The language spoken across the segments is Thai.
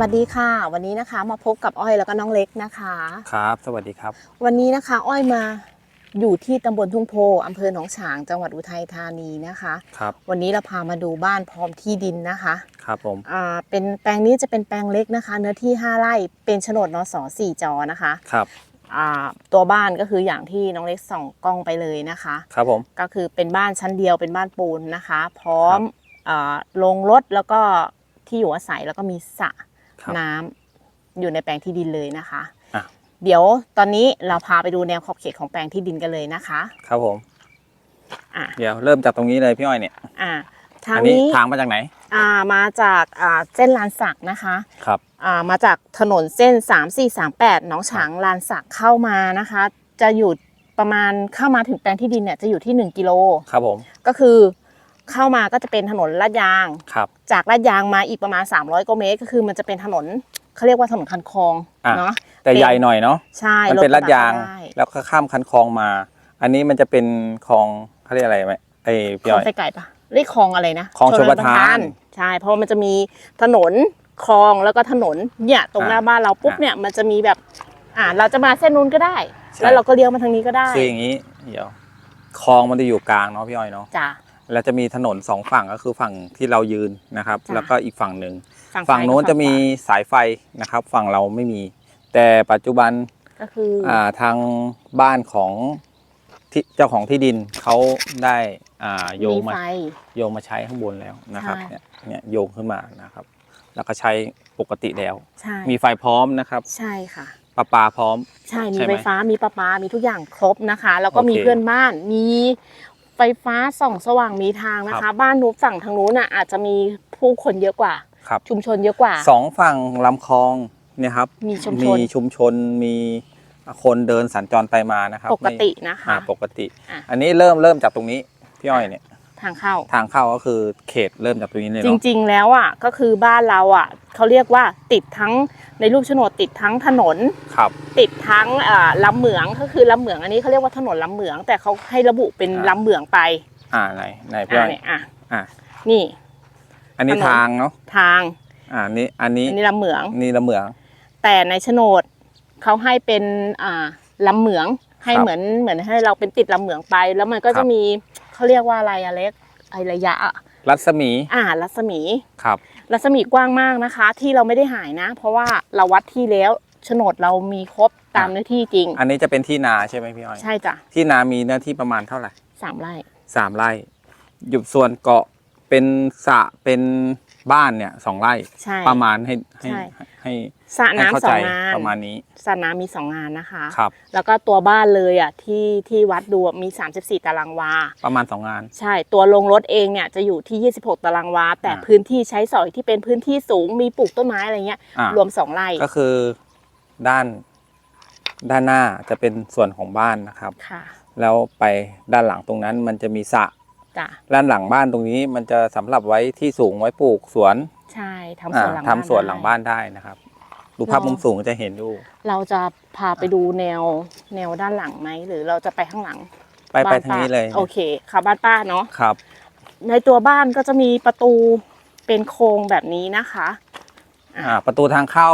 วัสดีค่ะ วันนี้นะคะมาพบกับอ้อยแล้วก็น้องเล็กนะคะ ครับ สวัสดีครับ วันนี้นะคะอ้อยมาอยู่ที่ตำบลทุ่งโพอำเภอหนองฉางจังหวัดอุทัยธานีนะคะครับวันนี้เราพามาดูบ้านพร้อมที่ดินนะคะครับผมอ่าเป็นแปลงนี้จะเป็นแปลงเล็กนะคะ เนื้อที่ 5 ไร่เป็นโฉนดนสสี่จอนะคะครับอ่าตัวบ้านก็คืออย่างที่น้องเล็กส่องกล้องไปเลยนะคะครับผมก็คือเป็นบ้านชั้นเดียวเป็นบ้านปูนนะคะ พร้อมอาลงรถแล้วก็ที่อยู่อาศัยแล้วก็มีสระครับ น้ำอยู่ในแปลงที่ดินเลยนะคะอะ เดี๋ยวตอนนี้เราพาไปดูแนวขอบเขตของแปลงที่ดินกันเลยนะคะครับผม อะเดี๋ยวเริ่มจากตรงนี้เลยพี่อ้อยเนี่ยอะทางอันี้นี้ทางมาจากไหนอ่ามาจากอ่าเส้นลานสักนะคะ ครับ อ่ามาจากถนนเส้น 3 4 3 8หนองฉางลานสักเข้ามานะคะ จะอยู่ประมาณเข้ามาถึงแปลงที่ดินเนี่ยจะอยู่ที่ 1 กิโล ครับผม ก็คือ เข้ามาก็จะเป็นถนนลาดยาง ครับจากลาดยางมาอีกประมาณ 300กว่าเมตร ก็คือมันจะเป็นถนนเขาเรียกว่าถนนคันคลองอะ เนาะ แต่ใหญ่หน่อยเนาะใช่มันเป็นรลาถดกระบะยางได้แล้วก็ข้ามคันคลองมา อันนี้มันจะเป็นคลองเขาเรียกอะไรไหมไอ้พี่คลออ้งอยไฟไก่ปะเรียกคลองอะไรนะคลองชลประทาน ใช่เพราะมันจะมีถนนคลองแล้วก็ถนนเนี่ยตรงหน้าอะบ้านเราปุ๊บอะเนี่ยมันจะมีแบบอ่าเราจะมาเส้นนู้นก็ได้ใช่แล้วเราก็เลี้ยวมาทางนี้ก็ได้คืออย่างนี้ เดี๋ยวคลองมันจะอยู่กลางเนาะพี่อ้อยเนาะ จ้ะ แล้วจะมีถนนสองฝั่งก็คือฝั่งที่เรายืนนะครับจ้ะแล้วก็อีกฝั่งหนึ่งฝั่งฝั่งซ้ายโน้นกับจะมีฝั่งสายไฟนะครับ ฝั่งเราไม่มี แต่ปัจจุบันขวาก็คืออ่าทางบ้านของที่เจ้าของที่ดินเขาได้อ่าโยงมีมาไฟโยงมาใช้ข้างบนแล้วนะครับใช่เนี่ยเนี่ยโยงขึ้นมานะครับ แล้วก็ใช้ปกติแล้วใช่มีไฟพร้อมนะครับ ใช่ค่ะประปาพร้อม ใช่มีใช่ไหมไฟฟ้ามีประปามีทุกอย่างครบนะคะ แล้วก็โอเคมีเพื่อนบ้านมี ไฟฟ้าส่องสว่างมีทางนะครัคะ บบ้านนู้นฝั่งทางนู้นน่ะอาจจะมีผู้คนเยอะกว่า ครับ ชุมชนเยอะกว่า สองฝั่งลำคลองเนี่ยครับมีชุมชมีนชุมชนมีคนเดินสัญจรไปมานะครับปกติไม่นะคะอ่าปกติ อะ อันนี้เริ่มเริ่มจากตรงนี้พี่อ้อยเนี่ย ทางเข้า ทางเข้าก็คือเขตเริ่มจากตรงนี้เลยจเนาะริง ๆ แล้วอะก็คือบ้านเราอะเขาเรียกว่าติดทั้งในรูปโฉนดติดทั้งถนน ครับ ติดทั้งเอ่อลำเหมืองก็คือลำเหมืองอันนี้เขาเรียกว่าถนนลำเหมือง แต่เขาให้ระบุเป็นอ่า ลำเหมืองไปอ่าไหนไหนพี่อ่าอ้อยเนี่ยอะอ่านี่ อันนี้ถนน ทางเนาะทางอ่านี่อันนี้อันนี้ลำเหมือง นี่ละเหมือง แต่ในโฉนดเขาให้เป็นอ่าลำเหมืองให้ครับเหมือนเหมือนให้เราเป็นติดลำเหมืองไป แล้วมันก็ครัจะบ มี เขาเรียกว่าอะไรอะเล็กไอระยะอะรัศมี อ่ารัศมี ครับ รัศมีกว้างมากนะคะ ที่เราไม่ได้หายนะ เพราะว่าเราวัดที่แล้วโฉนดเรามีครบตามอะเนื้อที่จริง อันนี้จะเป็นที่นาใช่ไหมพี่อ้อย ใช่จ้ะที่นามีเนื้อที่ประมาณเท่าไหร่สามไร่สามไร่อยู่ส่วนเกาะเป็นสระเป็น บ้านเนี่ยสองไร่ใช่ ประมาณให้ให้ใช่ ให้สระให้เข้าน้ำสอใจงงานประมาณนี้สระน้ำมีสองงานนะคะ ครับ แล้วก็ตัวบ้านเลยอะที่ที่วัดดูมี 34 ตารางวา ประมาณสองงาน ใช่ ตัวลงรถเองเนี่ยจะอยู่ที่ 26 ตารางวา แต่อ่า พื้นที่ใช้สอยที่เป็นพื้นที่สูงมีปลูกต้นไม้อะไรเงี้ย อ่ารวม 2ไร่ก็คือด้านด้านหน้าจะเป็นส่วนของบ้านนะครับ ค่ะ แล้วไปด้านหลังตรงนั้นมันจะมีสระ จ้ะด้านหลังบ้านตรงนี้มันจะสำหรับไว้ที่สูงไว้ปลูกสวนใช่ทำสวนหลังอ่าทำสวนหลังบ้านได้ได้นะครับ ดูภาพมุมสูงจะเห็นอยู่ เราจะพาไปดูแนวแนวด้านหลังไหมหรือเราจะไปข้างหลังไปไปบ้ทางนี้เลยป้โอเคค่ะบ้านป้าเนาะครับ ในตัวบ้านก็จะมีประตูเป็นโครงแบบนี้นะคะ อ่า ประตูทางเข้า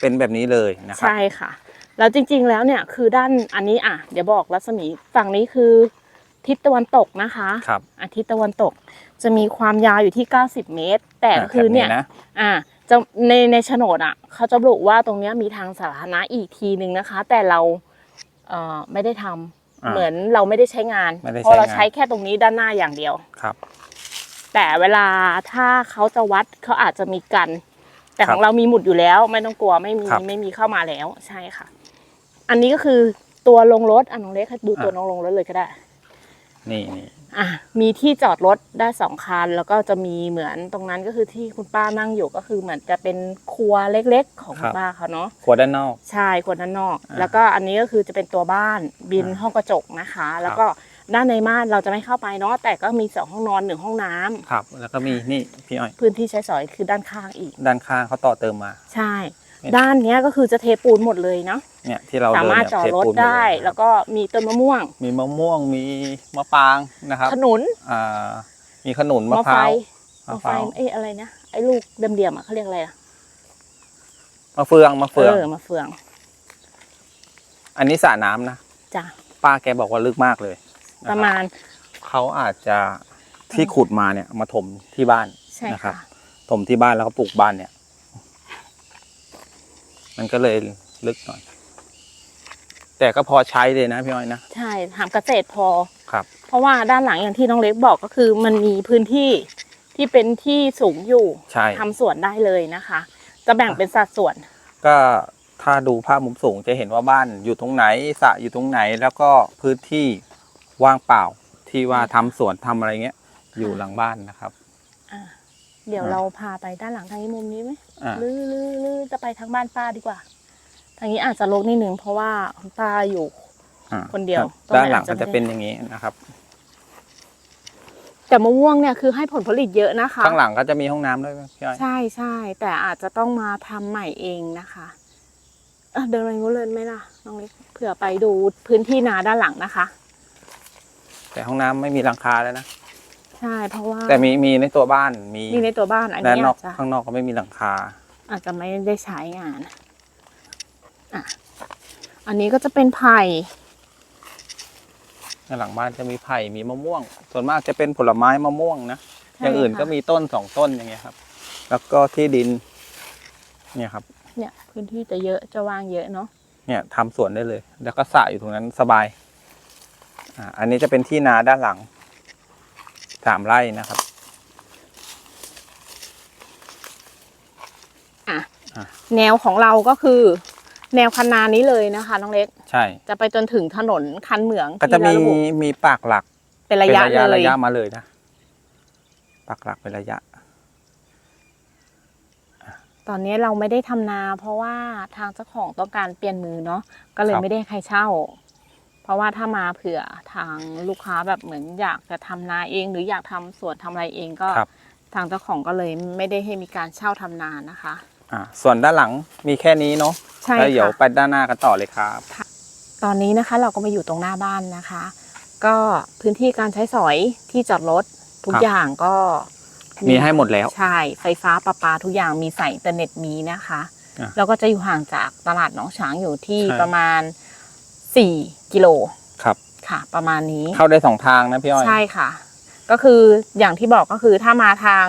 เป็นแบบนี้เลยนะครับ ใช่ค่ะ แล้วจริงๆแล้วเนี่ยคือด้านอันนี้อะ เดี๋ยวบอกรัศมีฝั่งนี้คือ ทิศตะวันตกนะคะครับ อาทิตย์ตะวันตกจะมีความยาวอยู่ที่ 90 เมตร แต่ก็คือเนี่ยแบบนะอ่าจะในในโฉนดอะเขาจะบอกว่าตรงเนี้ยมีทางสาธารณะอีกทีหนึ่งนะคะ แต่เราเอ่อไม่ได้ทำอ่าเหมือนเราไม่ได้ใช้งานไม่ได้เพราะเราใช้งาน ใช้แค่ตรงนี้ด้านหน้าอย่างเดียว ครับ แต่เวลาถ้าเขาจะวัดเขาอาจจะมีกัน แต่ครัขบองเรามีหมุดอยู่แล้ว ไม่ต้องกลัวไม่มีครับไม่มีเข้ามาแล้วใช่ค่ะ อันนี้ก็คือตัวลงรถอะน้องเล็กให้ดูตัวอะ น้องลงรถเลยก็ได้ นี่นี่อะมีที่จอดรถได้สองคันแล้วก็จะมีเหมือนตรงนั้นก็คือที่คุณป้านั่งอยู่ก็คือเหมือนจะเป็นครัวเล็กๆ ของคุณป้าเขาเนาะครัวด้านนอก ใช่คนด้านนอกอ่าแล้วก็อันนี้ก็คือจะเป็นตัวบ้านบินอ่าห้องกระจกนะคะ แล้วก็ด้านในม่านเราจะไม่เข้าไปเนาะแต่ก็มีสองห้องนอนหนึ่งห้องน้ำครับ แล้วก็มีนี่พี่อ้อย พื้นที่ใช้สอยคือด้านข้างอีก ด้านข้างเขาต่อเติมมา ใช่เนี่ย ด้านเนี้ยก็คือจะเทปูนหมดเลยเนาะเนี่ยที่เราสาเดินมารถเนี่ยจอดเทรถปูนหมได้เลยแล้วก็มีต้นมะม่วง มีมะม่วงมีมะปรางนะครับขนุนอ่ามีขนุนมะมะพไฟร้าวมะไฟเอ้ยอะไรนะไอ้ลูกเดียมๆอะเขาเรียกอะไรอะมะเฟืองมะเอเฟืองอมาเฟือง อันนี้สระน้ำนะจ้ะป้าแกบอกว่าลึกมากเลยนคบประมาณเขาอาจจะที่ขุดมาเนี่ยมาถมที่บ้านใช่นะครับค่ะถมที่บ้านแล้วก็ปลูกบ้านเนี่ย มันก็เลยลึกหน่อย แต่ก็พอใช้เลยนะพี่อ้อยนะ ใช่ทำเกษตรพอครับ เพราะว่าด้านหลังอย่างที่น้องเล็กบอกก็คือ มันมีพื้นที่ที่เป็นที่สูงอยู่ใช่ ทำสวนได้เลยนะคะ จะแบ่งเป็นสัดส่วน ก็ถ้าดูภาพมุมสูงจะเห็นว่าบ้านอยู่ตรงไหนสระอยู่ตรงไหน แล้วก็พื้นที่ว่างเปล่าที่ว่าทำสวนทำอะไรเงี้ย อยู่หลังบ้านนะครับ อะ เดี๋ยวอะเราพาไปด้านหลังทางนี้มุมนี้ไหมอ่าหรือหรือหรือจะไปทางบ้านป้าดีกว่า ทางนี้อาจจะรกนิดนึงเพราะว่าคุณป้าอยู่อ่าคนเดียวครับด้านหลังตรงก็นั้นอาจจะจะเป็นอย่างนี้นะครับ แต่มะม่วงเนี่ยคือให้ผลผลิตเยอะนะคะ ข้างหลังก็จะมีห้องน้ำด้วยพี่อ้อยใช่ใช่แต่อาจจะต้องมาทำใหม่เองนะคะอะเดินไปงู้นเลยไหมล่ะน้องเล็กเผื่อไปดูพื้นที่นาด้านหลังนะคะ แต่ห้องน้ำไม่มีหลังคาแล้วนะ ใช่เพราะว่าแต่มีมีในตัวบ้านมีนี่ในตัวบ้านอันด้านนี้นออากจจะข้างนอกก็ไม่มีหลังคา อาจจะไม่ได้ใช้งานอะอันนี้ก็จะเป็นไผ่ในหลังบ้านจะมีไผ่มีมะม่วง ส่วนมากจะเป็นผลไม้มะม่วงนะใช่อย่างอื่นค่ะก็มีต้นสองต้นอย่างเงี้ยครับ แล้วก็ที่ดิน เนี่ยครับ เนี่ย พื้นที่จะเยอะจะว่างเยอะเนาะเนี่ยทำสวนได้เลย แล้วก็สระอยู่ตรงนั้นสบายอ่าอันนี้จะเป็นที่นาด้านหลัง สามไร่นะครับอะอะแนวของเราก็คือ แนวคันนานี้เลยนะคะน้องเล็ก ใช่ จะไปจนถึงถนนคันเหมืองก็จะที่มีระบุมีปากหลัก เป็นระยะเป็นเลยระยะมาเลยนะปากหลักเป็นระยะ ตอนนี้เราไม่ได้ทำนา เพราะว่าทางเจ้าของต้องการเปลี่ยนมือเนาะก็เลยครับไม่ได้ให้ใครเช่า เพราะว่าถ้ามาเผื่อทางลูกค้าแบบเหมือนอยากจะทำนาเอง หรืออยากทำสวนทำอะไรเองก็ครับทางเจ้าของก็เลยไม่ได้ให้มีการเช่าทำนานะคะอ่าส่วนด้านหลังมีแค่นี้เนาะใช่แล้วเดี๋ยวค่ะไปด้านหน้ากันต่อเลยครับตอนนี้นะคะเราก็มาอยู่ตรงหน้าบ้านนะคะ ก็พื้นที่การใช้สอยที่จอดรถทุกครับอย่างก็มีให้หมดแล้ว ใช่ ไฟฟ้าประปาทุกอย่างมีสายอินเทอร์เน็ตมีนะคะอะแล้วก็จะอยู่ห่างจากตลาดหนองฉางอยู่ที่ใช่ประมาณ 4กิโลครับค่ะ ประมาณนี้ เข้าได้สองทางนะพี่อ้อย ใช่ค่ะ ก็คืออย่างที่บอกก็คือถ้ามาทาง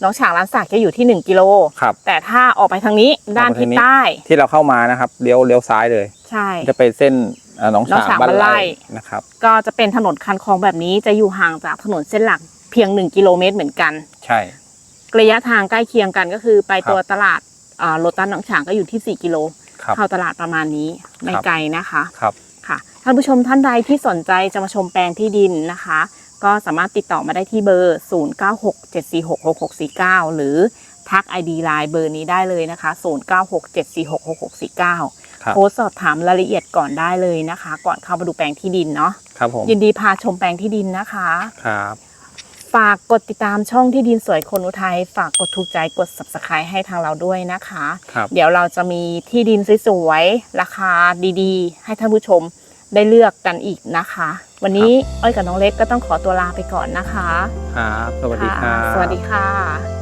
หนองฉางร้านสักจะอยู่ที่1กิโลครับแต่ถ้าออกไปทางนี้ด้านออกไปทิศทางนี้ใต้ ที่เราเข้ามานะครับเลี้ยวเลี้ยวซ้ายเลย ใช่ จะไปเส้นเอ่อหนองหนองฉางฉางบ้านบ้านไร่ไร่นะครับ ก็จะเป็นถนนคันคลองแบบนี้จะอยู่ห่างจากถนนเส้นหลักเพียง1กิโลเมตรเหมือนกัน ใช่ ระยะทางใกล้เคียงกันก็คือไปครับตัวตลาดอ่าโลตัสหนองฉางก็อยู่ที่4กิโล ครับเข้าตลาดประมาณนี้ไม่ครับไกลนะคะครับค่ะท่านผู้ชมท่านใดที่สนใจจะมาชมแปลงที่ดินนะคะ ก็สามารถติดต่อมาได้ที่เบอร์ 0967466649 หรือทัก ID ไลน์เบอร์นี้ได้เลยนะคะ 0967466649ครับโพสต์สอบถามรายละเอียดก่อนได้เลยนะคะ ก่อนเข้ามาดูแปลงที่ดินเนาะครับผมยินดีพาชมแปลงที่ดินนะคะครับ ฝากกดติดตามช่องที่ดินสวยคนอุทัยฝากกดถูกใจกด subscribe ให้ทางเราด้วยนะคะ ครับ เดี๋ยวเราจะมีที่ดินสวยๆราคาดีๆ ให้ท่านผู้ชมได้เลือกกันอีกนะคะ วันนี้อ้อยกับน้องเล็กก็ต้องขอตัวลาไปก่อนนะคะครับ สวัสดีครัค่ะบ สวัสดีค่ะ